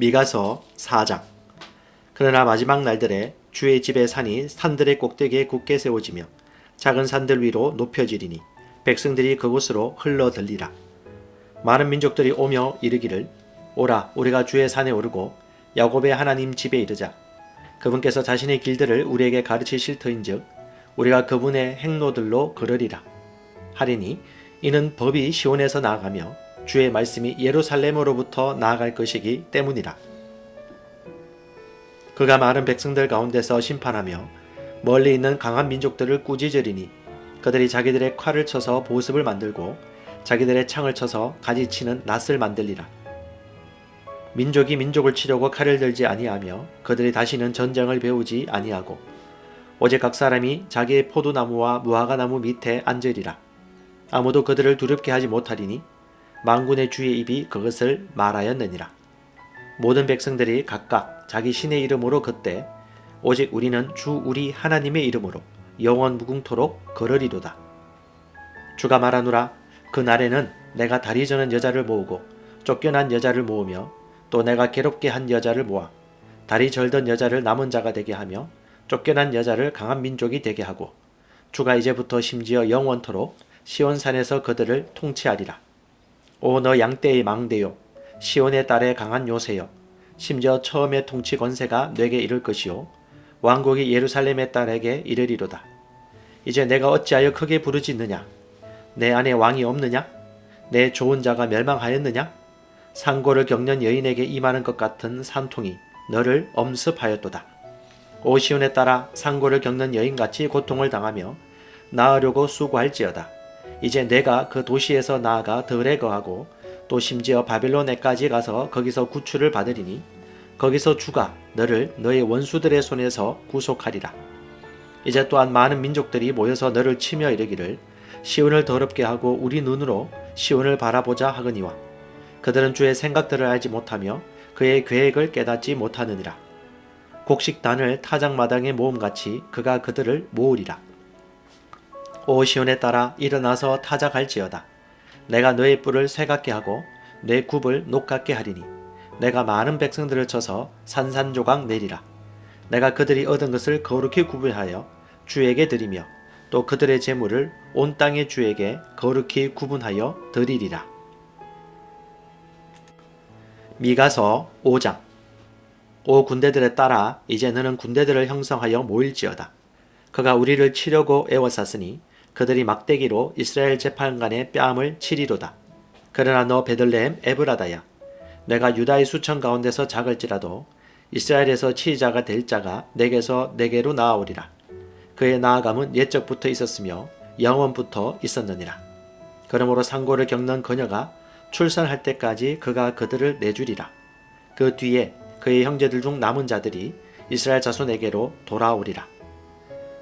미가서 4장. 그러나 마지막 날들에 주의 집의 산이 산들의 꼭대기에 굳게 세워지며 작은 산들 위로 높여지리니 백성들이 그곳으로 흘러들리라. 많은 민족들이 오며 이르기를 오라 우리가 주의 산에 오르고 야곱의 하나님 집에 이르자. 그분께서 자신의 길들을 우리에게 가르치실 터인즉 우리가 그분의 행로들로 걸으리라. 하리니 이는 법이 시온에서 나아가며 주의 말씀이 예루살렘으로부터 나아갈 것이기 때문이라. 그가 많은 백성들 가운데서 심판하며 멀리 있는 강한 민족들을 꾸짖으리니 그들이 자기들의 칼을 쳐서 보습을 만들고 자기들의 창을 쳐서 가지치는 낫을 만들리라. 민족이 민족을 치려고 칼을 들지 아니하며 그들이 다시는 전쟁을 배우지 아니하고 오직 각 사람이 자기의 포도나무와 무화과나무 밑에 앉으리라. 아무도 그들을 두렵게 하지 못하리니 만군의 주의 입이 그것을 말하였느니라. 모든 백성들이 각각 자기 신의 이름으로 걷되 오직 우리는 주 우리 하나님의 이름으로 영원 무궁토록 걸으리로다. 주가 말하노라 그 날에는 내가 다리 저는 여자를 모으고 쫓겨난 여자를 모으며 또 내가 괴롭게 한 여자를 모아 다리 절던 여자를 남은 자가 되게 하며 쫓겨난 여자를 강한 민족이 되게 하고 주가 이제부터 심지어 영원토록 시온산에서 그들을 통치하리라. 오 너 양떼의 망대요 시온의 딸의 강한 요새여 심지어 처음의 통치 권세가 내게 이를 것이요 왕국이 예루살렘의 딸에게 이르리로다. 이제 내가 어찌하여 크게 부르짖느냐? 내 안에 왕이 없느냐? 내 좋은 자가 멸망하였느냐? 상고를 겪는 여인에게 임하는 것 같은 산통이 너를 엄습하였도다. 오 시온에 따라 상고를 겪는 여인같이 고통을 당하며 나으려고 수고할지어다. 이제 내가 그 도시에서 나아가 들에 거하고 또 심지어 바빌론에까지 가서 거기서 구출을 받으리니 거기서 주가 너를 너의 원수들의 손에서 구속하리라. 이제 또한 많은 민족들이 모여서 너를 치며 이르기를 시온을 더럽게 하고 우리 눈으로 시온을 바라보자 하거니와 그들은 주의 생각들을 알지 못하며 그의 계획을 깨닫지 못하느니라. 곡식단을 타작마당에 모음같이 그가 그들을 모으리라. 오 시온에 따라 일어나서 타작할지어다. 내가 너의 뿔을 쇠같게 하고 내 굽을 녹같게 하리니 내가 많은 백성들을 쳐서 산산조각 내리라. 내가 그들이 얻은 것을 거룩히 구분하여 주에게 드리며 또 그들의 재물을 온 땅의 주에게 거룩히 구분하여 드리리라. 미가서 5장 오 군대들에 따라 이제 너는 군대들을 형성하여 모일지어다. 그가 우리를 치려고 애워쌌으니 그들이 막대기로 이스라엘 재판관의 뺨을 치리로다. 그러나 너 베들레헴 에브라다야. 내가 유다의 수천 가운데서 작을지라도 이스라엘에서 치자가 될 자가 내게서 내게로 나아오리라. 그의 나아감은 옛적부터 있었으며 영원부터 있었느니라. 그러므로 상고를 겪는 그녀가 출산할 때까지 그가 그들을 내주리라. 그 뒤에 그의 형제들 중 남은 자들이 이스라엘 자손에게로 돌아오리라.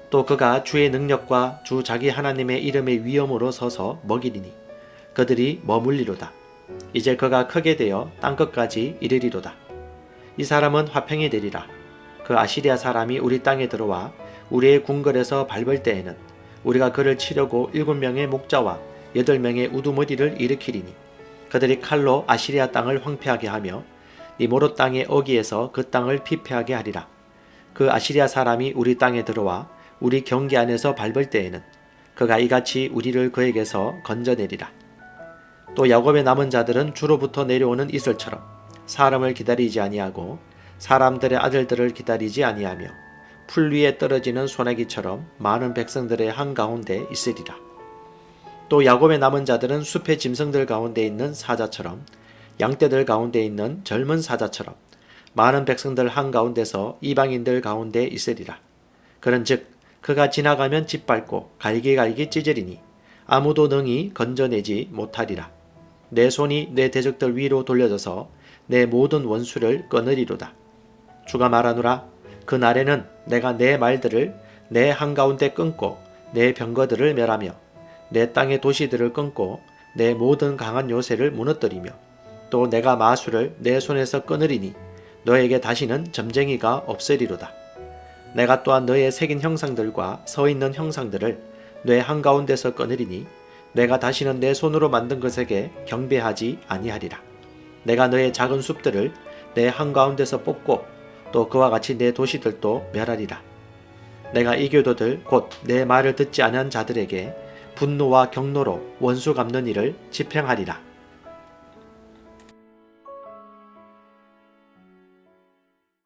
또 그가 주의 능력과 주 자기 하나님의 이름의 위엄으로 서서 먹이리니 그들이 머물리로다. 이제 그가 크게 되어 땅 끝까지 이르리로다. 이 사람은 화평이 되리라. 그 아시리아 사람이 우리 땅에 들어와 우리의 궁궐에서 밟을 때에는 우리가 그를 치려고 일곱 명의 목자와 여덟 명의 우두머리를 일으키리니 그들이 칼로 아시리아 땅을 황폐하게 하며 니모로 땅의 어기에서 그 땅을 피폐하게 하리라. 그 아시리아 사람이 우리 땅에 들어와 우리 경계 안에서 밟을 때에는 그가 이같이 우리를 그에게서 건져내리라. 또 야곱의 남은 자들은 주로부터 내려오는 이슬처럼 사람을 기다리지 아니하고 사람들의 아들들을 기다리지 아니하며 풀 위에 떨어지는 소나기처럼 많은 백성들의 한가운데 있으리라. 또 야곱의 남은 자들은 숲의 짐승들 가운데 있는 사자처럼 양떼들 가운데 있는 젊은 사자처럼 많은 백성들 한가운데서 이방인들 가운데 있으리라. 그런즉 그가 지나가면 짓밟고 갈기갈기 찢으리니 아무도 능히 건져내지 못하리라. 내 손이 내 대적들 위로 돌려져서 내 모든 원수를 끊으리로다. 주가 말하노라 그 날에는 내가 내 말들을 내 한가운데 끊고 내 병거들을 멸하며 내 땅의 도시들을 끊고 내 모든 강한 요새를 무너뜨리며 또 내가 마술을 내 손에서 끊으리니 너에게 다시는 점쟁이가 없으리로다. 내가 또한 너의 새긴 형상들과 서 있는 형상들을 뇌 한가운데서 꺼내리니 내가 다시는 내 손으로 만든 것에게 경배하지 아니하리라. 내가 너의 작은 숲들을 내 한가운데서 뽑고 또 그와 같이 내 도시들도 멸하리라. 내가 이교도들 곧 내 말을 듣지 않은 자들에게 분노와 경로로 원수 갚는 일을 집행하리라.